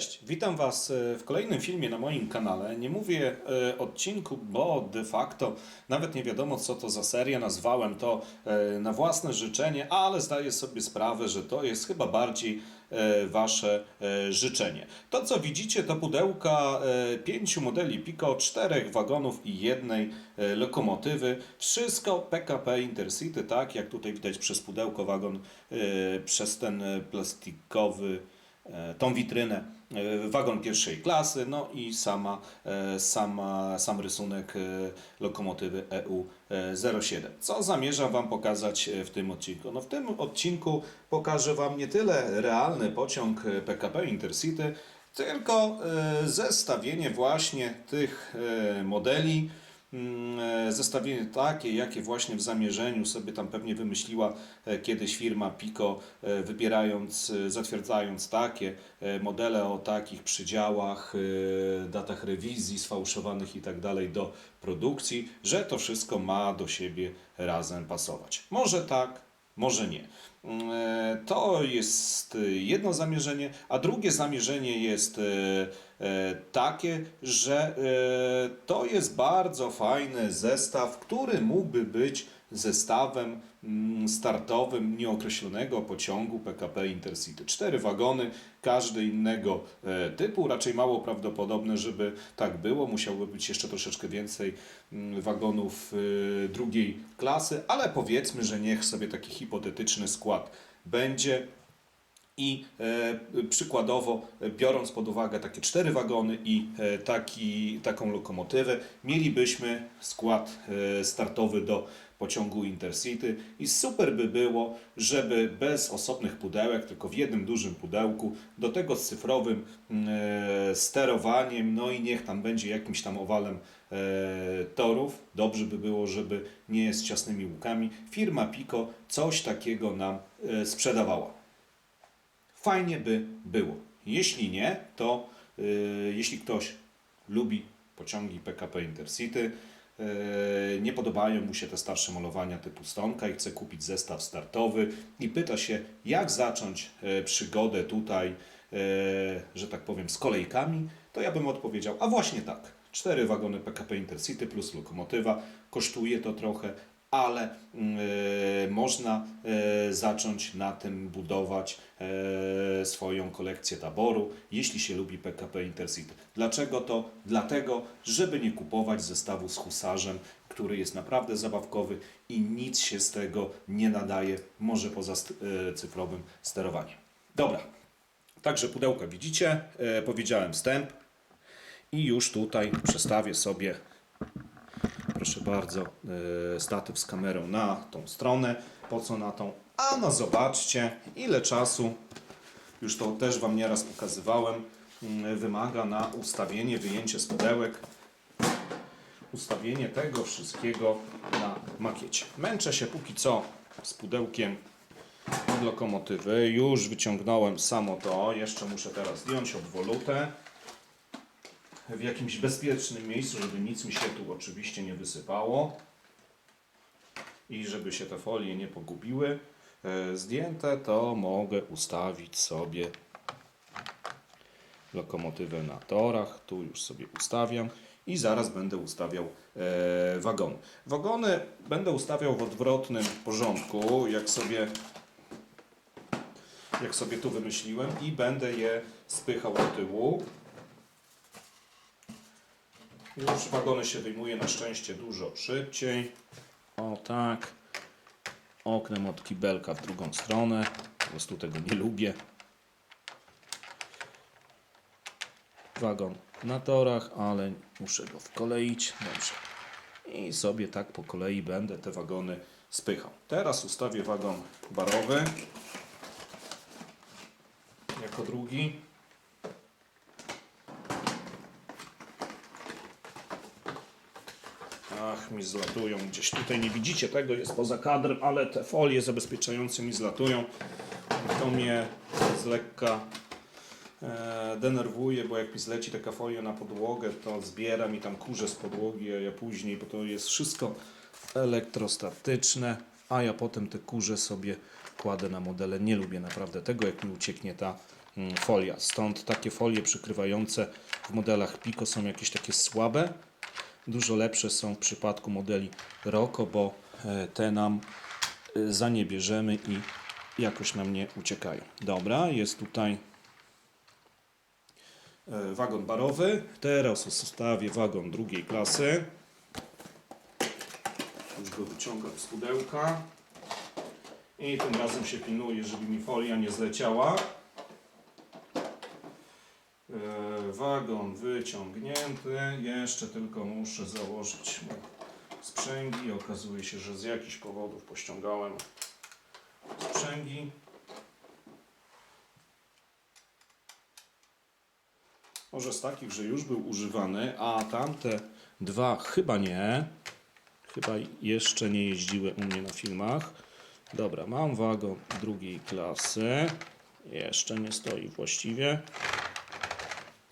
Cześć, witam Was e, w kolejnym filmie na moim kanale. Nie mówię e, odcinku, bo de facto nawet nie wiadomo co to za seria. Nazwałem to e, na własne życzenie, ale zdaję sobie sprawę, że to jest chyba bardziej Wasze życzenie. To co widzicie to pudełka pięciu modeli Pico, czterech wagonów i jednej lokomotywy. Wszystko PKP Intercity, tak jak tutaj widać przez pudełko wagon, przez ten plastikowy tą witrynę, wagon pierwszej klasy, no i sama, e, sama, sam rysunek e, lokomotywy E EU07. Co zamierzam Wam pokazać e, w tym odcinku? No w tym odcinku pokażę Wam nie tyle realny pociąg e, PKP Intercity, tylko e, zestawienie właśnie tych e, modeli, e, zestawienie takie, jakie właśnie w zamierzeniu sobie tam pewnie wymyśliła e, kiedyś firma Pico, e, wybierając, e, zatwierdzając takie e, modele o takich przydziałach, e, datach rewizji sfałszowanych i tak dalej do produkcji, że to wszystko ma do siebie razem pasować. Może tak, może nie. Mm, e, To jest e, jedno zamierzenie, a drugie zamierzenie jest e, takie, że to jest bardzo fajny zestaw, który mógłby być zestawem mm, startowym nieokreślonego pociągu PKP Intercity. Cztery wagony, każdy innego e, typu, raczej mało prawdopodobne, żeby tak było. Musiałoby być jeszcze troszeczkę więcej mm, wagonów e, drugiej klasy, ale powiedzmy, że niech sobie taki hipotetyczny skład będzie. I e, przykładowo, biorąc pod uwagę takie cztery wagony i e, taki, taką lokomotywę, mielibyśmy skład e, startowy do pociągu Intercity i super by było, żeby bez osobnych pudełek, tylko w jednym dużym pudełku, do tego z cyfrowym mm, sterowaniem, no i niech tam będzie jakimś tam owalem torów. Dobrze by było, żeby nie z ciasnymi łukami. Firma Pico coś takiego nam sprzedawała. Fajnie by było. Jeśli nie, to y, jeśli ktoś lubi pociągi PKP Intercity, y, nie podobają mu się te starsze malowania typu Stonka i chce kupić zestaw startowy i pyta się, jak zacząć y, przygodę tutaj, y, że tak powiem, z kolejkami, to ja bym odpowiedział, a właśnie tak. Cztery wagony PKP Intercity plus lokomotywa. Kosztuje to trochę, ale y, można y, zacząć na tym budować y, swoją kolekcję taboru, jeśli się lubi PKP Intercity. Dlaczego to? Dlatego, żeby nie kupować zestawu z husarzem, który jest naprawdę zabawkowy i nic się z tego nie nadaje, może poza cyfrowym sterowaniem. Dobra, także pudełka widzicie, powiedziałem wstęp i już tutaj przestawię sobie proszę bardzo, e, statyw z kamerą na tą stronę. Po co na tą? A no zobaczcie, ile czasu, już to też Wam nieraz pokazywałem, mm, wymaga na ustawienie, wyjęcie z pudełek, ustawienie tego wszystkiego na makiecie. Męczę się póki co z pudełkiem od lokomotywy. Już wyciągnąłem samo to, jeszcze muszę teraz zdjąć obwolutę w jakimś bezpiecznym miejscu, żeby nic mi się tu oczywiście nie wysypało i żeby się te folie nie pogubiły. E, Zdjęte to mogę ustawić sobie lokomotywę na torach. Tu już sobie ustawiam i zaraz będę ustawiał e, wagony. Wagony będę ustawiał w odwrotnym porządku, jak sobie jak sobie tu wymyśliłem i będę je spychał do tyłu. Już wagony się wyjmuje na szczęście dużo szybciej. O tak. Oknem od kibelka w drugą stronę. Po prostu tego nie lubię. Wagon na torach, ale muszę go wkoleić. Dobrze. I sobie tak po kolei będę te wagony spychał. Teraz ustawię wagon barowy jako drugi. Mi zlatują gdzieś tutaj. Nie widzicie tego, jest poza kadrem, ale te folie zabezpieczające mi zlatują. To mnie z lekka e, denerwuje, bo jak mi zleci taka folia na podłogę, to zbiera mi tam kurze z podłogi, a ja później, bo to jest wszystko elektrostatyczne, a ja potem te kurze sobie kładę na modele. Nie lubię naprawdę tego, jak mi ucieknie ta mm, folia. Stąd takie folie przykrywające w modelach Pico są jakieś takie słabe. Dużo lepsze są w przypadku modeli Rocco, bo e, te nam e, za nie bierzemy i jakoś nam nie uciekają. Dobra, jest tutaj e, wagon barowy. Teraz zostawię wagon drugiej klasy. Już go wyciągam z pudełka. I tym razem się pilnuję, żeby mi folia nie zleciała. Wagon wyciągnięty. Jeszcze tylko muszę założyć sprzęgi. Okazuje się, że z jakichś powodów pościągałem sprzęgi. Może z takich, że już był używany, a tamte dwa chyba nie. Chyba jeszcze nie jeździły u mnie na filmach. Dobra, mam wagon drugiej klasy. Jeszcze nie stoi właściwie.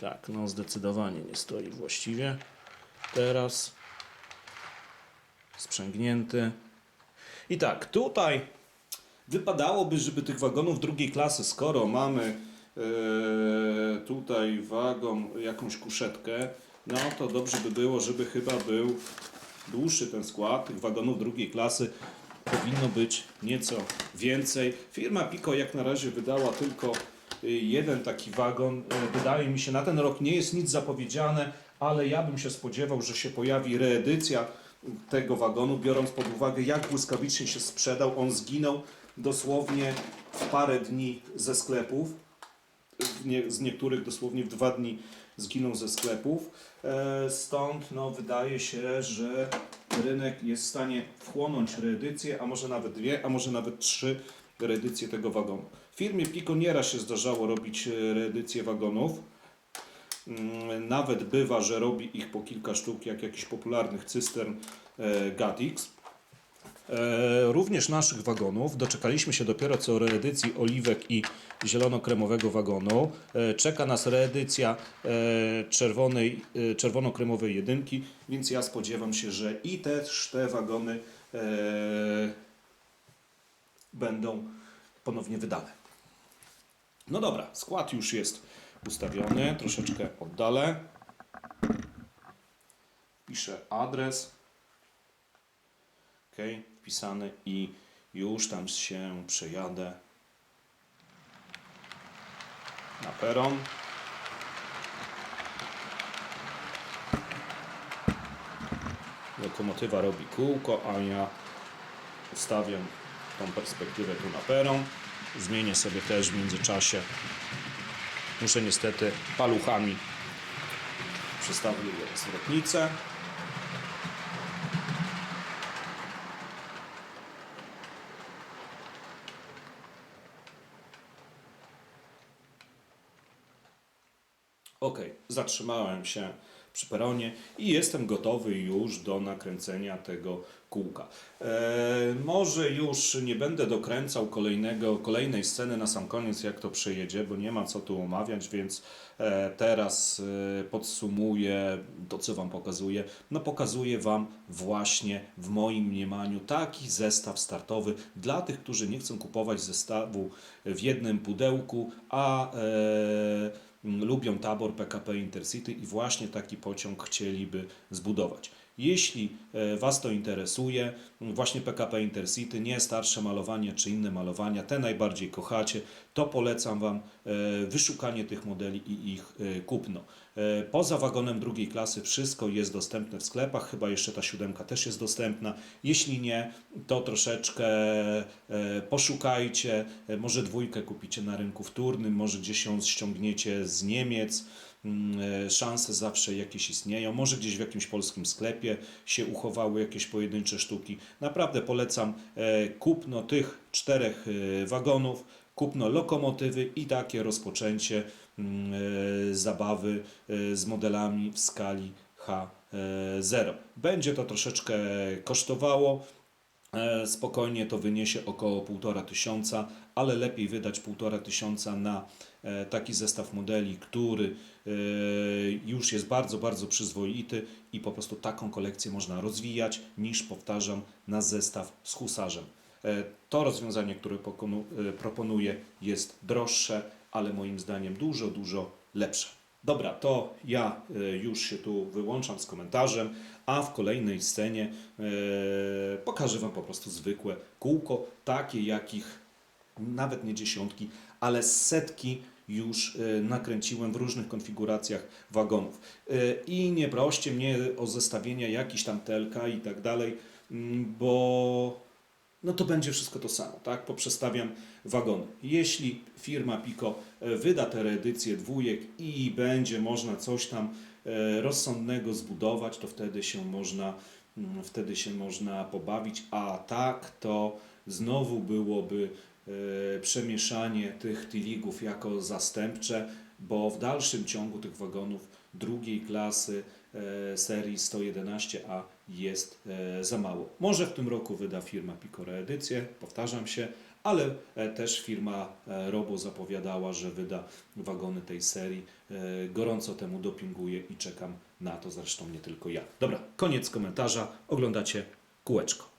Tak, no zdecydowanie nie stoi właściwie. Teraz sprzęgnięty. I tak, tutaj wypadałoby, żeby tych wagonów drugiej klasy, skoro mamy e, tutaj wagon, jakąś kuszetkę, no to dobrze by było, żeby chyba był dłuższy ten skład tych wagonów drugiej klasy. Powinno być nieco więcej. Firma Pico jak na razie wydała tylko jeden taki wagon. Y, Wydaje mi się, na ten rok nie jest nic zapowiedziane, ale ja bym się spodziewał, że się pojawi reedycja tego wagonu, biorąc pod uwagę, jak błyskawicznie się sprzedał. On zginął dosłownie w parę dni ze sklepów. Z niektórych dosłownie w dwa dni zginął ze sklepów. E, Stąd no, wydaje się, że rynek jest w stanie wchłonąć reedycję, a może nawet dwie, a może nawet trzy reedycje tego wagonu. W firmie Pico nieraz się zdarzało robić e, reedycje wagonów. Mm, Nawet bywa, że robi ich po kilka sztuk, jak jakichś popularnych cystern e, Gatix. E, Również naszych wagonów doczekaliśmy się dopiero co reedycji oliwek i zielono-kremowego wagonu. Czeka nas reedycja czerwonej, czerwono-kremowej jedynki, więc ja spodziewam się, że i też te wagony będą ponownie wydane. No dobra, skład już jest ustawiony, troszeczkę oddalę. Piszę adres. Ok, wpisany i już tam się przejadę na peron. Lokomotywa robi kółko, a ja ustawiam tą perspektywę tu na peron. Zmienię sobie też w międzyczasie. Muszę niestety paluchami przestawić zwrotnicę. Ok, zatrzymałem się przy peronie i jestem gotowy już do nakręcenia tego kółka. E, może już nie będę dokręcał kolejnego, kolejnej sceny na sam koniec, jak to przejedzie, bo nie ma co tu omawiać, więc e, teraz e, podsumuję to, co Wam pokazuję. No pokazuję Wam właśnie w moim mniemaniu taki zestaw startowy dla tych, którzy nie chcą kupować zestawu w jednym pudełku, a e, lubią tabor PKP Intercity i właśnie taki pociąg chcieliby zbudować. Jeśli e, Was to interesuje, właśnie PKP Intercity, nie starsze malowania czy inne malowania, te najbardziej kochacie, to polecam Wam e, wyszukanie tych modeli i ich e, kupno. Poza wagonem drugiej klasy wszystko jest dostępne w sklepach, chyba jeszcze ta siódemka też jest dostępna. Jeśli nie, to troszeczkę poszukajcie, może dwójkę kupicie na rynku wtórnym, może gdzieś ją ściągniecie z Niemiec. Mm, e, Szanse zawsze jakieś istnieją. Może gdzieś w jakimś polskim sklepie się uchowały jakieś pojedyncze sztuki. Naprawdę polecam e, kupno tych czterech e, wagonów, kupno lokomotywy i takie rozpoczęcie mm, zabawy z modelami w skali H0. Będzie to troszeczkę kosztowało. E, Spokojnie to wyniesie około 1,5 tysiąca, ale lepiej wydać 1,5 tysiąca na e, taki zestaw modeli, który e, już jest bardzo, bardzo przyzwoity i po prostu taką kolekcję można rozwijać, niż powtarzam, na zestaw z husarzem. To rozwiązanie, które proponuję, jest droższe, ale moim zdaniem dużo, dużo lepsze. Dobra, to ja e, już się tu wyłączam z komentarzem, a w kolejnej scenie e, pokażę Wam po prostu zwykłe kółko, takie jakich nawet nie dziesiątki, ale setki już e, nakręciłem w różnych konfiguracjach wagonów. I nie proście mnie o zestawienia jakiś tam telka i tak dalej, mm, bo no to będzie wszystko to samo, tak? Poprzestawiam wagony. Jeśli firma Pico wyda te reedycje dwójek i będzie można coś tam e, rozsądnego zbudować, to wtedy się można, mm, wtedy się można pobawić, a tak to znowu byłoby e, przemieszanie tych tiligów jako zastępcze, bo w dalszym ciągu tych wagonów drugiej klasy e, serii 111A jest za mało. Może w tym roku wyda firma Pico reedycję, powtarzam się, ale e, też firma e, Robo zapowiadała, że wyda wagony tej serii. E, Gorąco temu dopinguję i czekam na to, zresztą nie tylko ja. Dobra, koniec komentarza. Oglądacie kółeczko.